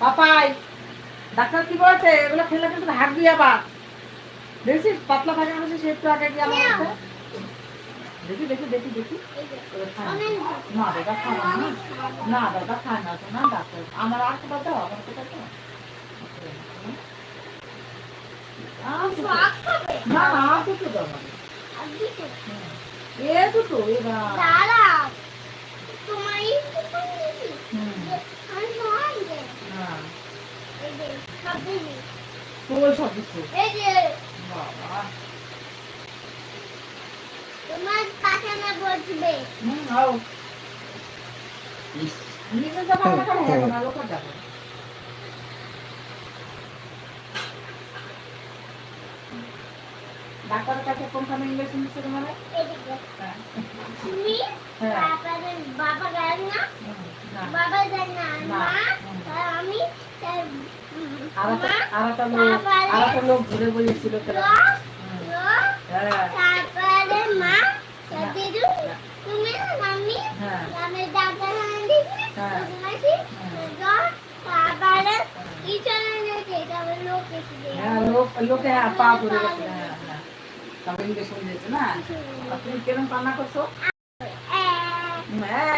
Papai doctor কি বলছে? এগুলো খেলে কিন্তু হাত দিয়ে আবার। দেখছিস পাতলা ভাজা আছে সে একটু আগে গিয়ে আমার। দেখি দেখি দেখি দেখি। না। দাদা খায় না না। দাদা খায় না তো না ডাক্তার। আমার আর কোথাও দাও? আমার কোথাও দাও। না না দুটো দাও এ দুটো এবার হুম। হ্যাঁ। তোর সব কিছু বাবা। তোমার কাছে তোমার হ্যাঁ। তুমি হ্যাঁ। তারপরে বাবা গেল না? বাবা যায় না? না, মা আমি আর একটা লোক ঘুরে বলেছিল হ্যাঁ। তারপরে মা হ্যাঁ তারপরে ইঞ্জেকশন দিয়েছে না আর তুমি কেরম কান্না করছো আহ, হ্যাঁ